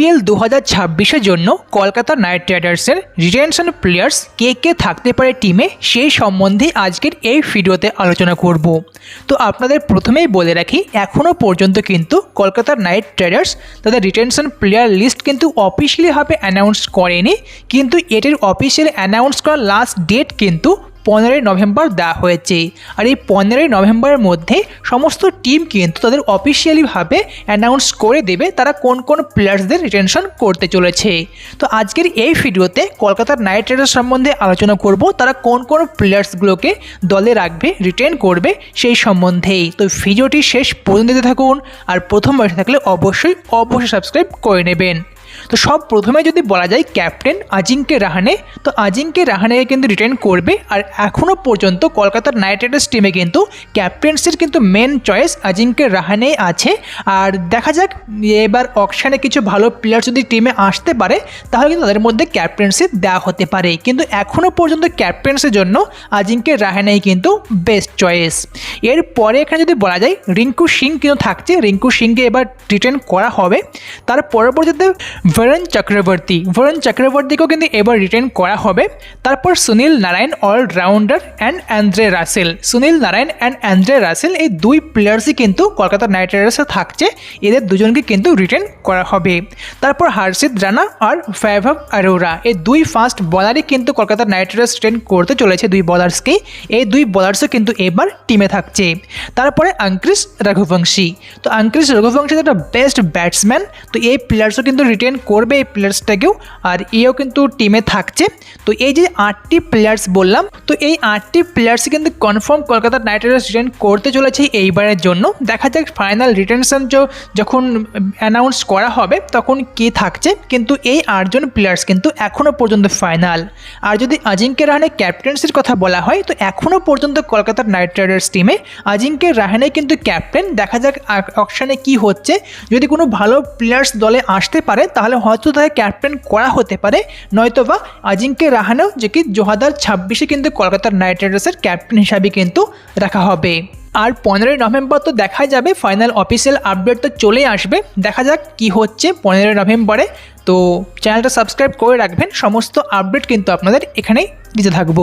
IPL দু হাজার ছাব্বিশের জন্য কলকাতা নাইট রাইডার্সের রিটেনশন প্লেয়ার্স কে কে থাকতে পারে টিমে সেই সম্বন্ধে আজকের এই ভিডিওতে আলোচনা করব। তো আপনাদের প্রথমেই বলে রাখি এখনও পর্যন্ত কিন্তু কলকাতা নাইট রাইডার্স তাদের রিটেনশন প্লেয়ার লিস্ট কিন্তু অফিসিয়ালিভাবে অ্যানাউন্স করেনি। কিন্তু এটির অফিসিয়াল অ্যানাউন্স করার লাস্ট ডেট কিন্তু পনেরোই নভেম্বর দেওয়া হয়েছে। আর এই পনেরোই নভেম্বরের মধ্যে সমস্ত টিম কিন্তু তাদের অফিসিয়ালিভাবে অ্যানাউন্স করে দেবে তারা কোন কোন প্লেয়ার্সদের রিটেনশন করতে চলেছে। তো আজকের এই ভিডিওতে কলকাতার নাইট রাইডার্স সম্বন্ধে আলোচনা করব, তারা কোন কোন প্লেয়ার্সগুলোকে দলে রাখবে রিটেন করবে সেই সম্বন্ধেই তো ভিডিওটি শেষ পর্যন্ত থাকুন, আর প্রথম বয়সে থাকলে অবশ্যই অবশ্যই সাবস্ক্রাইব করে নেবেন। তো সব প্রথমে যদি বলা যায় ক্যাপ্টেন আজিঙ্কে রাহানে, তো আজিঙ্কে রাহানেকে কিন্তু রিটার্ন করবে আর এখনও পর্যন্ত কলকাতার নাইট রাইডার্স টিমে কিন্তু ক্যাপ্টেন্সির কিন্তু মেন চয়েস আজিঙ্কে রাহানেই আছে। আর দেখা যাক, এবার অকশানে কিছু ভালো প্লেয়ার যদি টিমে আসতে পারে, তাহলে কিন্তু তাদের মধ্যে ক্যাপ্টেন্সি দেওয়া হতে পারে। কিন্তু এখনও পর্যন্ত ক্যাপ্টেন্সির জন্য আজিঙ্কে রাহানেই কিন্তু বেস্ট চয়েস এরপরে এখানে যদি বলা যায়, রিঙ্কু সিং কিন্তু থাকছে। রিঙ্কু সিংকে এবার রিটার্ন করা হবে। তার পরবর্তীতে বরুণ চক্রবর্তী বরুণ চক্রবর্তীকেও কিন্তু এবার রিটেন করা হবে তারপর Sunil Narine allrounder and Andre Russell Sunil Narine and Andre Russell এই দুই প্লেয়ার্সই কিন্তু কলকাতা নাইট রাইডার্সে থাকছে এদের দুজনকে কিন্তু রিটেন করা হবে তারপর হার্ষিত রানা আর ফ্যাভব আরোরা এই দুই ফার্স্ট বলারই কিন্তু কলকাতা নাইট রাইডার্স ট্রেন করতে চলেছে দুই বলার্সকেই এই দুই বলার্সও কিন্তু এবার টিমে থাকছে তারপরে আঙ্ক্রিস রঘুবংশী তো আঙ্ক্রিস রঘুবংশী একটা বেস্ট ব্যাটসম্যান তো এই প্লেয়ার্সও কিন্তু রিটেন করবে এই প্লেয়ার্সটাকেও আর এও কিন্তু টিমে থাকছে। তো এই যে আটটি প্লেয়ার্স বললাম, তো এই আটটি প্লেয়ার্স কিন্তু confirm Kolkata Knight Riders retain করতে চলেছে এইবারের জন্য। দেখা যাক ফাইনাল রিটেনশন যখন অ্যানাউন্স করা হবে, তখন কে থাকছে। কিন্তু এই আটজন প্লেয়ার্স কিন্তু এখনও পর্যন্ত ফাইনাল আর যদি আজিঙ্কে রাহানের ক্যাপ্টেন্সির কথা বলা হয়, তো এখনও পর্যন্ত কলকাতার নাইট রাইডার্স টিমে আজিঙ্কে রাহানে কিন্তু ক্যাপ্টেন দেখা যাক অকশানে কি হচ্ছে। যদি কোনো ভালো প্লেয়ার্স দলে আসতে পারে তাহলে হয়তো তাকে ক্যাপ্টেন করা হতে পারে। নয়তো বা আজিঙ্কে রাহানেও যে কি দু হাজার ছাব্বিশে কিন্তু কলকাতার নাইট রাইডার্সের ক্যাপ্টেন হিসাবে কিন্তু রাখা হবে। আর পনেরোই নভেম্বর তো দেখাই যাবে, ফাইনাল অফিসিয়াল আপডেট তো চলেই আসবে। দেখা যাক কি হচ্ছে পনেরোই নভেম্বরে। তো চ্যানেলটা সাবস্ক্রাইব করে রাখবেন, সমস্ত আপডেট কিন্তু আপনাদের এখানেই দিতে থাকব।